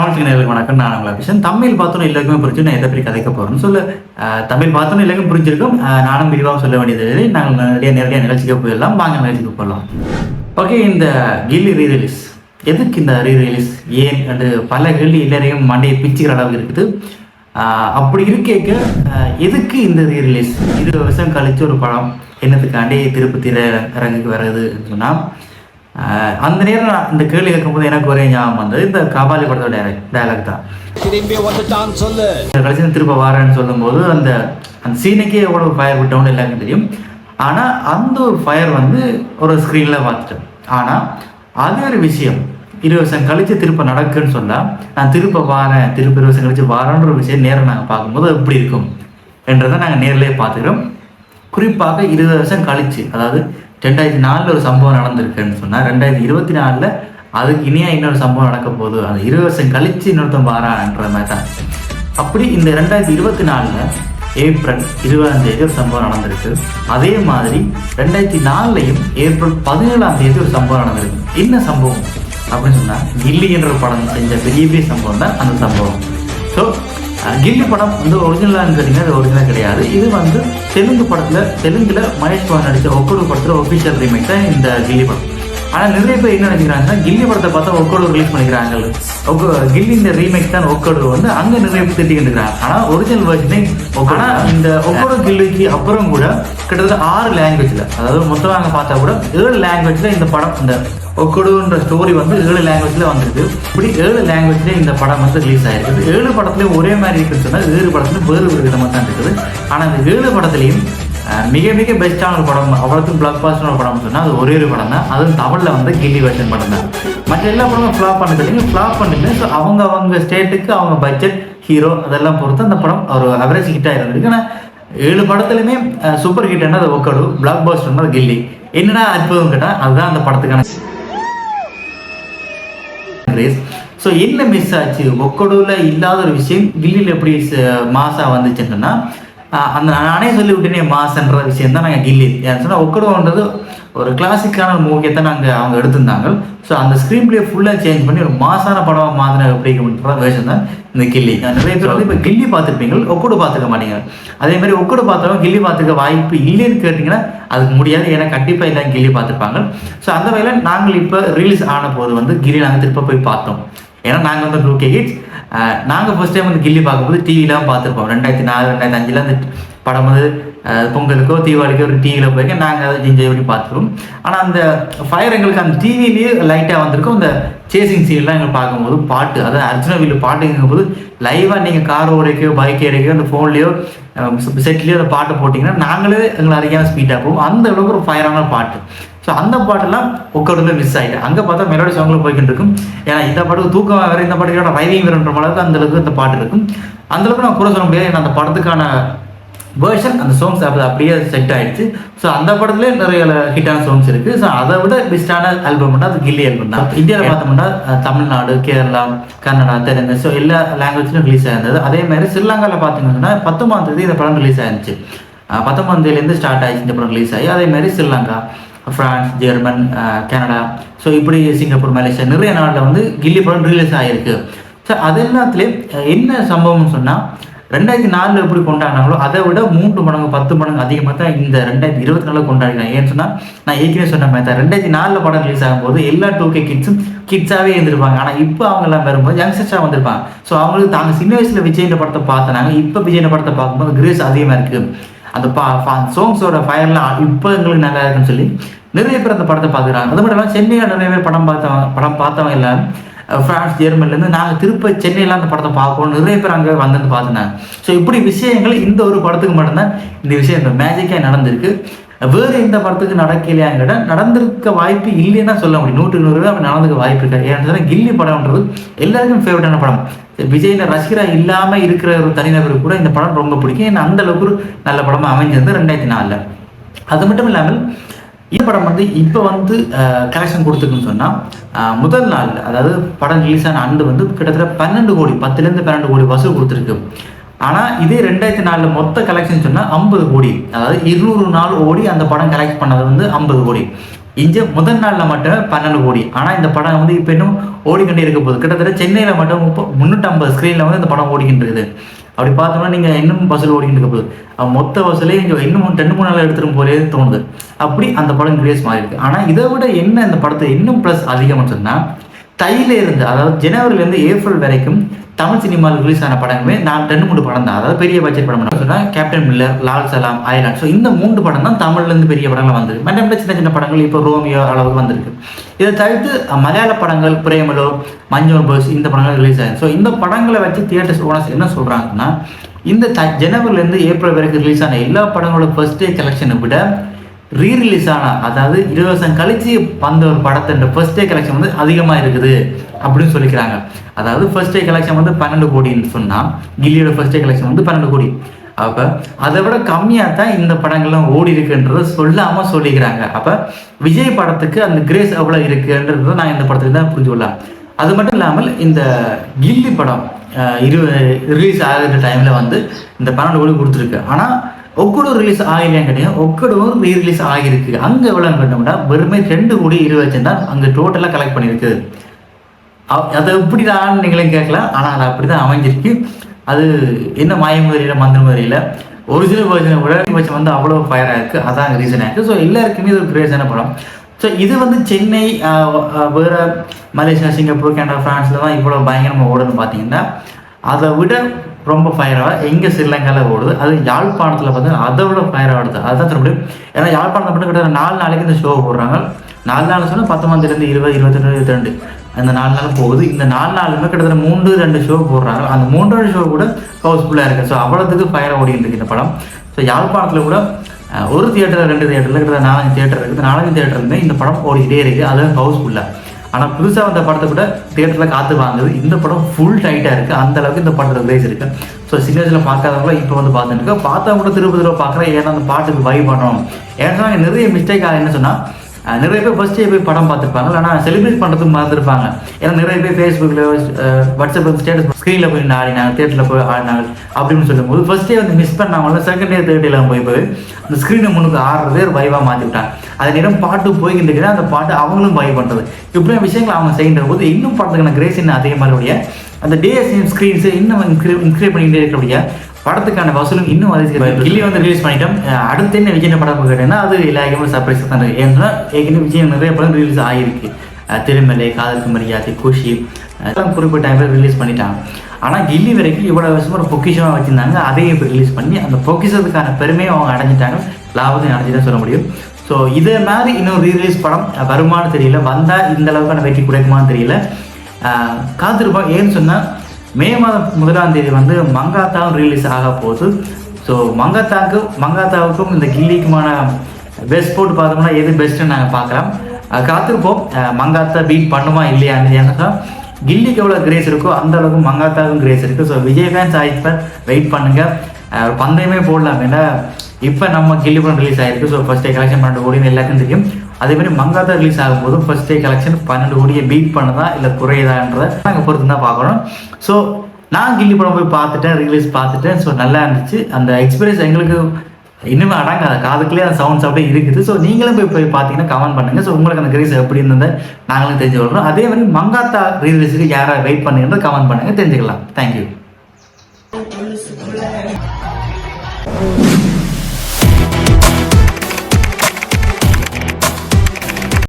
தமிழ் நேர்களுக்கு வணக்கம். நான் உங்களை விஷயம் தமிழ் பார்த்தோன்னு எல்லாருக்குமே புரிஞ்சு நான் எதை பற்றி கதைக்க போகிறேன்னு சொல்ல தமிழ் பார்த்தோன்னு எல்லாருக்கும் புரிஞ்சிருக்கும். நானும் விரிவாக சொல்ல வேண்டியது நாங்கள் நிறைய நேரடியாக நிகழ்ச்சிக்கு போயிடலாம். வாங்க நிகழ்ச்சிக்கு போகலாம். ஓகே இந்த கில்லி ரீ ரிலீஸ் எதுக்கு இந்த ரீ ரிலீஸ் ஏன்? அண்டு பல கில்லி எல்லாரையும் மண்டையை பிச்சுக்கிற அளவுக்கு இருக்குது. அப்படி இருக்கேக்க எதுக்கு இந்த ரீ ரிலீஸ் இருபது வருஷம் கழிச்சு ஒரு படம். என்னத்துக்காண்டி திருப்பதி ரங்குக்கு வர்றதுன்னு சொன்னால் அந்த நேரம் நான் இந்த கேள்வி கேட்கும்போது எனக்கு ஒரே ஞாபகம் வந்தது. இந்த கபாலி படத்தோட டைலாக் தான். திரும்பி வந்துட்டான் சொல்லு. இந்த கடைசி திருப்ப வாரேன்னு சொல்லும்போது அந்த அந்த சீனுக்கே எவ்வளோ ஃபயர் விட்டோம்னு எல்லாருக்கும் தெரியும். ஆனால் அந்த ஒரு ஃபயர் வந்து ஒரு ஸ்க்ரீனில் பார்த்துட்டேன். ஆனால் அது ஒரு விஷயம். இருபது வருஷம் கழிச்சு திருப்ப நடக்குன்னு சொன்னால் நான் திருப்ப வாரேன் திருப்ப இருபது வருஷம் கழிச்சு வாரேன்ற ஒரு விஷயம் நேரம் நாங்கள் பார்க்கும்போது எப்படி இருக்கும்? என்றதை நாங்கள் நேர்லயே பார்த்துக்கிறோம். குறிப்பாக இருபது வருஷம் கழிச்சு அதாவது ரெண்டாயிரத்தி நாலில் ஒரு சம்பவம் நடந்திருக்குன்னு சொன்னால் ரெண்டாயிரத்தி இருபத்தி நாலில் அதுக்கு இனியாக இன்னொரு சம்பவம் நடக்க போகுது. அது இருபது வருஷம் கழித்து இன்னொருத்தன் வாரான்ற மாதிரி தான். அப்படி இந்த ரெண்டாயிரத்தி இருபத்தி நாலில் ஏப்ரல் இருபதாம் தேதி ஒரு சம்பவம் நடந்திருக்கு. அதே மாதிரி ரெண்டாயிரத்தி நாலுலையும் ஏப்ரல் பதினேழாம் தேதி ஒரு சம்பவம் நடந்திருக்கு. என்ன சம்பவம்? அப்படின்னு சொன்னால் கில்லி என்ற படம் செஞ்ச பெரிய பெரிய சம்பவம் தான் அந்த சம்பவம். ஸோ கில்லி படம் வந்து ஒரிஜினலான்னு கேட்டிங்கன்னா அது ஒரிஜினல் கிடையாது. இது வந்து தெலுங்கு படத்தில் தெலுங்கில் மகேஷ் பவன் நடித்த ஒக்கோடு படத்தில் ஒஃபிஷியல் ரீமேக் தான் இந்த கில்லி படம். ஆனால் நிறைய பேர் என்ன நினைக்கிறாங்கன்னா கில்லி படத்தை பார்த்தா ஒக்கோடு ரிலீஸ் பண்ணிக்கிறாங்க. ஒக்கோ கில்லி இந்த ரீமேக் தான் ஒக்கோடு வந்து அங்கே நிறைய பேர் திட்டிக்கிட்டு ஆனால் ஒரிஜினல் வேர்ஷனே ஆனால் இந்த ஒக்கோடு கில்லிக்கு அப்புறம் கூட கிட்டத்தட்ட ஆறு லாங்குவேஜில் அதாவது மொத்தமாக அங்கே பார்த்தா கூட ஏழு லாங்குவேஜில் இந்த படம் இந்த ஒக்கடுன்ற ஸ்டோரி வந்து ஏழு லாங்குவேஜில் வந்திருக்கு. இப்படி ஏழு லாங்குவேஜ்லேயே இந்த படம் வந்து ரிலீஸ் ஆயிருக்குது ஏழு படத்துலேயும் ஒரே மாதிரி இருக்குன்னு சொன்னால் ஏழு படத்துலையும் வேறு ஒரு விதமாக தான் இருக்குது. ஆனால் இந்த ஏழு படத்துலையும் மிக மிக பெஸ்ட்டான ஒரு படம். அவ்வளோத்துக்கும் பிளாக் பாஸ்டான ஒரு படம் சொன்னால் அது ஒரே ஒரு படம் தான் அதுவும் தமிழில் வந்து கில்லி வெர்ஷன் படம் தான் மற்ற எல்லா படமும் ஃப்ளாப் பண்ணது ஃப்ளாப் பண்ணிட்டு ஸோ அவங்க அவங்க ஸ்டேட்டுக்கு அவங்க பட்ஜெட் ஹீரோ அதெல்லாம் பொறுத்து அந்த படம் ஒரு அவரேஜ் ஹிட்டாக இருந்திருக்கு ஆனால் ஏழு படத்துலையுமே சூப்பர் ஹிட் என்ன அது ஒக்கடு பிளாக் பாஸ்டர்னா அது கில்லி. என்னடா அற்புதம் கேட்டால் அதுதான் அந்த படத்துக்கான ரேஸ் ஸோ என்ன மிஸ் ஆச்சு? ஒக்கடுவில் இல்லாத ஒரு விஷயம் கில்லியில் எப்படி மாசாக வந்துச்சுன்னா அந்த நானே சொல்லி விட்டேனே மாசன்ற விஷயம் தான் நாங்கள் கில்லி. ஏன்னு சொன்னால் ஒக்கடுன்றது ஒரு கிளாசிக்கான மூவியை தான் நாங்கள் அவங்க எடுத்திருந்தாங்க. ஸோ அந்த ஸ்க்ரீன் பிளே ஃபுல்லாக சேஞ்ச் பண்ணி ஒரு மாசான படமாக மாத்தின அப்படிங்கிற வேஷம் தான் இந்த கில்லி. நிறைய பேர் வந்து இப்போ கில்லி பார்த்துருப்பீங்க ஒக்கோடு பார்த்துக்க மாட்டீங்க. அதே மாதிரி ஒக்கோடு பார்த்தவங்க கில்லி பார்த்துக்க வாய்ப்பு இல்லைன்னு கேட்டிங்கன்னா அதுக்கு முடியாது ஏன்னா கண்டிப்பாக எல்லாம் கில்லி பார்த்துருப்பாங்க. ஸோ அந்த வகையில் நாங்கள் இப்போ ரிலீஸ் ஆன போது வந்து கில்லி நாங்கள் திருப்ப போய் பார்த்தோம். ஏன்னா நாங்கள் வந்து டூ கே கிட்ஸ் நாங்கள் ஃபஸ்ட் டைம் வந்து கில்லி பார்க்கும்போது டிவிலாம் பார்த்துருப்போம். ரெண்டாயிரத்தி நாலு ரெண்டாயிரத்தி அஞ்சில் அந்த படம் வந்து பொங்கலுக்கோ தீபாவளிக்கோ ஒரு டிவியில் போயிருக்க நாங்கள் அதை என்ஜாய் பண்ணி பார்த்துருவோம் ஆனால் அந்த ஃபயர் எங்களுக்கு அந்த டிவிலேயே லைட்டாக வந்திருக்கும். அந்த சேசிங் சீன்லாம் எங்களுக்கு பார்க்கும்போது பாட்டு அதாவது அர்ஜுன வீல் பாட்டுங்கும்போது லைவாக நீங்கள் கார் ஓடைக்கோ பைக் ஏடைக்கோ அந்த ஃபோன்லேயோ செட்லேயோ அந்த பாட்டு போட்டிங்கன்னா நாங்களே எங்களை அதிகமாக ஸ்பீடாக போவோம் அந்த அளவுக்கு ஒரு ஃபயரான பாட்டு. ஸோ அந்த பாட்டெல்லாம் உட்காடுல மிஸ் ஆகிட்டு அங்கே பார்த்தா மெலோடி சாங்கில் போய்கிட்டு இருக்கும் ஏன்னா இந்த பாட்டுக்கு தூக்கம் வேறு இந்த பாட்டுக்கான ரைவிங் வேறுன்ற அளவுக்கு அந்த அளவுக்கு இந்த பாட்டு இருக்கும். அந்த அளவுக்கு நான் கூட சொல்ல முடியாது. ஏன்னா அந்த படத்துக்கான வேர்ஷன் அந்த சாங்ஸ் அப்படி அப்படியே செட் ஆயிடுச்சு. ஸோ அந்த படத்துலேயே நிறைய ஹிட்டான சாங்ஸ் இருக்குது ஸோ அதை விட பெஸ்ட்டான ஆல்பம்னா அது கில்லி ஆல்பம் தான். இந்தியாவில் பார்த்தோம்னா தமிழ்நாடு கேரளா கன்னடா தெலுங்கு ஸோ எல்லா லாங்குவேஜ்லையும் ரிலீஸ் ஆயிருந்தது. அதே மாதிரி ஸ்ரீலங்காவில் பார்த்தீங்கன்னா பத்தொம்பதாம் தேதி இந்த படம் ரிலீஸ் ஆயிருந்துச்சு. அஹ், பத்தொன்பதாம் தேதியிலேருந்து ஸ்டார்ட் ஆயிடுச்சு இந்த படம் ரிலீஸ் ஆகி. அதே மாதிரி Sri Lanka France German Canada so இப்படி சிங்கப்பூர் மலேசியா நிறைய நாட்டில் வந்து கில்லி படம் ரிலீஸ் ஆகிருக்கு ஸோ அது எல்லாத்துலேயும் என்ன சம்பவம்னு சொன்னால் ரெண்டாயிரத்தி நாலில் எப்படி கொண்டாடினாங்களோ அதை விட மூன்று மடங்கு பத்து மடங்கு அதிகமாக தான் இந்த ரெண்டாயிரத்தி இருபத்தி நாலில் கொண்டாடினாங்க. ஏன்னு சொன்னால் நான் ஏற்கனவே சொன்ன மாதிரி தான் ரெண்டாயிரத்தி நாலில் படம் ரிலீஸ் ஆகும்போது எல்லா டூ கே கிட்ஸும் கிட்ஸாகவே இருந்திருப்பாங்க. ஆனால் இப்போ அவங்கெல்லாம் வரும்போது யங்ஸ்டர்ஸாக வந்திருப்பாங்க. ஸோ அவங்களுக்கு தாங்க சின்ன வயசில் விஜயின் படத்தை பார்த்தனாங்க இப்போ விஜயின் படத்தை பார்க்கும்போது கிரேஸ் அதிகமாக இருக்குது அந்த பா சாங்ஸோட ஃபயர்லாம் இப்போ எங்களுக்கு நல்லா இருக்குன்னு சொல்லி நிறைய பேர் அந்த படத்தை பார்க்குறாங்க. அது மட்டும் இல்லாமல் சென்னையில் நிறைய பேர் படம் பார்த்தவங்க படம் பார்த்தவங்க இல்லை. ஃப்ரான்ஸ் ஜெர்மனிலேருந்து ஜெர்மன்லேருந்து நாங்கள் திருப்ப சென்னையில் அந்த படத்தை பார்க்கணும். நிறைய பேர் அங்கே வந்து பார்த்துனாங்க. ஸோ இப்படி விஷயங்கள் இந்த ஒரு படத்துக்கு மட்டும்தான் இந்த விஷயம் இந்த மேஜிக்காக நடந்திருக்கு. வேறு எந்த படத்துக்கு நடக்கலையாங்கிட்ட நடந்திருக்க வாய்ப்பு இல்லைன்னா சொல்ல முடியும். நூற்று நூறு அப்படி நடந்துக்க வாய்ப்பு இருக்காது. ஏன்னா கில்லி படம்ன்றது எல்லாருக்கும் ஃபேவரட்டான படம். விஜயில் ரசிகரா இல்லாமல் இருக்கிற ஒரு தனிநபருக்கு கூட இந்த படம் ரொம்ப பிடிக்கும். ஏன்னா அந்த அளவுக்கு ஒரு நல்ல படமாக அமைஞ்சிருந்தது ரெண்டாயிரத்தி நாலில். அது மட்டும் இல்லாமல் இந்த படம் வந்து இப்போ வந்து கலெக்ஷன் கொடுத்துருக்குன்னு சொன்னால் முதல் நாள் அதாவது படம் ரிலீஸ் ஆன ஆண்டு வந்து கிட்டத்தட்ட பன்னெண்டு கோடி பத்துலேருந்து பன்னெண்டு கோடி வசூல் கொடுத்துருக்கு. ஆனால் இதே ரெண்டாயிரத்தி நாலில் மொத்த கலெக்ஷன் சொன்னால் ஐம்பது கோடி. அதாவது இருநூறு நாள் ஓடி அந்த படம் கலெக்ட் பண்ணது வந்து ஐம்பது கோடி. இங்கே முதல் நாளில் மட்டும் பன்னெண்டு கோடி. ஆனால் இந்த படம் வந்து இப்போ இன்னும் ஓடிக்கொண்டே இருக்க போகுது. கிட்டத்தட்ட சென்னையில் மட்டும் முப்ப முந்நூற்றம்பது ஸ்க்ரீனில் வந்து இந்த படம் ஓடிக்கிட்டு இருக்குது. அப்படி பார்த்தோம்னா நீங்கள் இன்னும் வசூல் ஓடிக்கிட்டு இருக்க போகுது. மொத்த வசூலே இங்கே இன்னும் ரெண்டு மூணு நாள் எடுத்துகிட்டு போலே தோணுது. அப்படி அந்த படம் கிரேஸ் மாறி இருக்கு ஆனால் இதை விட என்ன இந்த படத்தை இன்னும் ப்ளஸ் அதிகமாக சொன்னால் தையிலேருந்து அதாவது ஜனவரிலேருந்து ஏப்ரல் வரைக்கும் தமிழ் சினிமாவில் ரிலீஸ் ஆன படமே நான் ரெண்டு மூணு படம் தான். அதாவது பெரிய பட்ஜெட் படம் சொன்னால் captain Miller Lal Salaam island so இந்த மூன்று படம் தான் தமிழ்லேருந்து பெரிய படங்கள் வந்தது மற்ற சின்ன சின்ன படங்கள் இப்போ ரோமியோ அளவுக்கு வந்திருக்கு. இதை தவிர்த்து மலையாள படங்கள் பிரேமலோ மஞ்சள் பஸ் இந்த படங்கள் ரிலீஸ் ஆகும் ஸோ இந்த படங்களை வச்சு தியேட்டர்ஸ் ஓனர்ஸ் என்ன சொல்கிறாங்கன்னா இந்த த ஜனவரிலேருந்து ஏப்ரல் வரைக்கும் ரிலீஸ் ஆன எல்லா படங்களோட ஃபர்ஸ்ட் டே கலெக்ஷனை விட ரீ ரிலீஸ் ஆன அதாவது இருபது வருஷம் கழிச்சு வந்த ஒரு படத்தோட ஃபர்ஸ்ட் டே கலெக்ஷன் வந்து அதிகமாக இருக்குது அப்படின்னு சொல்லிக்கிறாங்க. அதாவது ஃபர்ஸ்ட் டே கலெக்ஷன் வந்து பன்னெண்டு கோடின்னு சொன்னால் கில்லியோட ஃபர்ஸ்ட் டே கலெக்ஷன் வந்து பன்னெண்டு கோடி. அப்போ அதை விட கம்மியாக தான் இந்த படங்கள்லாம் ஓடி இருக்குன்றதை சொல்லாமல் சொல்லிக்கிறாங்க. அப்போ விஜய் படத்துக்கு அந்த கிரேஸ் எவ்வளோ இருக்குன்றதை நான் இந்த படத்துக்கு தான் புரிஞ்சு கொள்ளலாம் அது மட்டும் இல்லாமல் இந்த கில்லி படம் இரு ரிலீஸ் ஆகிற டைமில் வந்து இந்த பன்னெண்டு கோடி கொடுத்துருக்கு. ஆனால் ஒக்கடூர் ரிலீஸ் ஆகலையான்னு கேட்டீங்க ஒக்கடூர் ரீ ரிலீஸ் ஆகியிருக்கு. அங்கே எவ்வளோ கேட்டோம்னா வெறுமே ரெண்டு கோடி இருபது லட்சம் தான் அங்கே டோட்டலாக கலெக்ட் பண்ணியிருக்கு. அவ்- அது எப்படி தான் நீங்களும் கேட்கலாம். ஆனால் அது அப்படி தான் அமைஞ்சிருக்கு. அது என்ன மாய தெரியல மந்திரம் தெரியல. ஒரிஜினல் வேர்ஜனை விட பட்சம் வந்து அவ்வளோ ஃபயராக இருக்குது அதான் ரீசனாக இருக்குது ஸோ எல்லாருக்குமே இது ஒரு கிரேஸான படம். ஸோ இது வந்து சென்னை வேறு மலேசியா சிங்கப்பூர் கனடா ஃப்ரான்ஸில் தான் இவ்வளோ பயங்கரமாக ஓடுன்னு பார்த்தீங்கன்னா அதை விட ரொம்ப ஃபயராக எங்கே ஸ்ரீலங்காவில் ஓடுது அது யாழ்ப்பாணத்தில் பார்த்தீங்கன்னா அதை விட ஃபயராக ஓடுது. அதுதான் சொல்ல முடியும். ஏன்னா யாழ்ப்பாணத்தில் மட்டும் கிட்ட நாலு நாளைக்கு இந்த ஷோ போடுறாங்க. நாலு நாள் சொன்னால் பத்தொம்பதுலேருந்து இருபது இருபத்தெண்டு இருபத்தி ரெண்டு அந்த நாலு நாள் போகுது. இந்த நாலு நாளுமே கிட்டத்தட்ட மூன்று ரெண்டு ஷோ போடுறாங்க. அந்த மூன்று ஷோ கூட ஹவுஸ்ஃபுல்லாக இருக்குது ஸோ அவ்வளோத்துக்கு ஃபயராக ஓடிக்கிட்டு இருக்கு இந்த படம். ஸோ யாழ்ப்பாணத்தில் கூட ஒரு தியேட்டர் ரெண்டு தியேட்டரில் கிட்டத்தட்ட நாலஞ்சு தியேட்டர் இருக்குது. நாலஞ்சு தியேட்டருமே இந்த படம் ஓடிக்கிட்டே இருக்குது அதுவும் ஹவுஸ்ஃபுல்லாக ஆனால் புதுசாக வந்த படத்தை கூட தியேட்டரில் காத்து வாங்குது. இந்த படம் ஃபுல் டைட்டாக இருக்குது அந்த அளவுக்கு இந்த படத்தில் கிரேஸ் இருக்குது ஸோ சின்னத்தில் பார்க்காதவங்களும் இப்போ வந்து பார்த்துட்டு இருக்கோம். பார்த்தவங்க கூட திருப்பதி தடவை பார்க்குறேன். ஏன்னா அந்த பாட்டுக்கு வை பண்ணணும் ஏன்னா நிறைய மிஸ்டேக் ஆகுது என்ன சொன்னால் நிறைய பேர் ஃபர்ஸ்டே போய் படம் பார்த்துருப்பாங்க. ஆனால் செலிப்ரேட் பண்ணுறதுக்கு மறந்துருப்பாங்க. ஏன்னா நிறைய பேர் ஃபேஸ்புக்கில் வாட்ஸ்அப்பில் ஸ்டேட்டஸ் ஸ்க்ரீனில் போய் ஆடினாங்க தேட்டரில் போய் ஆடினாங்க அப்படின்னு சொல்லும்போது ஃபர்ஸ்ட் டே வந்து மிஸ் பண்ணாமல் செகண்ட் டே தேர்ட் டேலாம் போய் போய் அந்த ஸ்க்ரீனை முன்னுக்கு ஆடுறதே ஒரு வைவாக மாற்றிவிட்டாங்க அது நேரம் பாட்டு போய்கிட்டு இருக்கிற அந்த பாட்டு அவங்களும் பை பண்ணுறது இப்படியான விஷயங்கள் அவங்க செய்கின்ற போது இன்னும் படத்துக்கான கிரேஸ் இன்னும் அதிகமாக அந்த டிஎஸ்எம் ஸ்க்ரீன்ஸ் இன்னும் இன்க்ரீட் பண்ணிகிட்டே இருக்கக்கூடிய படத்துக்கான வசூலும் இன்னும் அதிகம் கில்லி வந்து ரிலீஸ் பண்ணிட்டோம். அடுத்து என்ன விஜய் படம் கேட்டேன்னா அது எல்லாருக்குமே சர்ப்ரைஸ் தான் இருக்கு. ஏன்னா ஏற்கனவே விஜய் நிறைய படம் ரிலீஸ் ஆகிருக்கு அஹ் திருமலை காதலுக்கு மரியாதை குஷி அதெல்லாம் குறிப்பிட்ட டைமில் ரிலீஸ் பண்ணிட்டாங்க. ஆனால் கில்லி வரைக்கும் இவ்வளோ வருஷம் ஒரு பொக்கிஷமாக வச்சுருந்தாங்க. அதையும் இப்போ ரிலீஸ் பண்ணி அந்த பொக்கிஷத்துக்கான பெருமையை அவங்க அடைஞ்சிட்டாங்க. லாபத்தையும் அடைஞ்சிதான் சொல்ல முடியும். ஸோ இதே மாதிரி இன்னும் ரீரிலீஸ் படம் வருமானு தெரியல. வந்தால் இந்த அளவுக்கான வெற்றி கிடைக்குமான்னு தெரியல. காத்திருப்போம். ஏன்னு சொன்னால் மே மாதம் முதலாம் தேதி வந்து மங்காத்தாவும் ரிலீஸ் ஆக போகுது. ஸோ மங்காத்தாவுக்கும் மங்காத்தாவுக்கும் இந்த கில்லிக்குமான பெஸ்ட் போட்டு பார்த்தோம்னா எது பெஸ்ட்டுன்னு நாங்கள் பார்க்கலாம். காத்திருப்போம். மங்காத்தா பீட் பண்ணுமா இல்லையான்னு ஏன்னா கில்லிக்கு எவ்வளோ கிரேஸ் இருக்கோ அந்த அளவுக்கு மங்காத்தாவுக்கும் கிரேஸ் இருக்குது ஸோ விஜய் ஃபேன்ஸ் ஆகிட்டு வெயிட் பண்ணுங்கள் ஒரு பந்தயமே போடலாம். ஏன்னா இப்போ நம்ம கில்லி படம் ரிலீஸ் ஆயிருக்கு. ஸோ ஃபஸ்ட்டே கலெக்ஷன் பண்ணுற கோடின்னு எல்லாருக்கும் தெரியும். அதேமாதிரி மங்காத்தா ரிலீஸ் ஆகும்போது ஃபர்ஸ்ட் டே கலெக்ஷன் பன்னெண்டு கோடியை பீட் பண்ணுதா இல்லை குறையுதான்றதை நாங்கள் பொறுத்து தான் பார்க்கணும். ஸோ நான் கில்லி படம் போய் பார்த்துட்டேன் ரிலீஸ் பார்த்துட்டேன். ஸோ நல்லா இருந்துச்சு. அந்த எக்ஸ்பீரியன்ஸ் எங்களுக்கு இன்னுமே அடங்காத. காதுக்குள்ளே அந்த சவுண்ட்ஸ் அப்படியே இருக்குது. ஸோ நீங்களும் போய் போய் பார்த்தீங்கன்னா கமெண்ட் பண்ணுங்கள் ஸோ உங்களுக்கு அந்த கிரேஸ் எப்படி இருந்தது நாங்களும் தெரிஞ்சு கொள்கிறோம் அதே மாதிரி மங்காத்தா ரிலீஸுக்கு யாராவது வெயிட் பண்ணுங்கன்னு கமெண்ட் பண்ணுங்கள் தெரிஞ்சுக்கலாம். தேங்க்யூ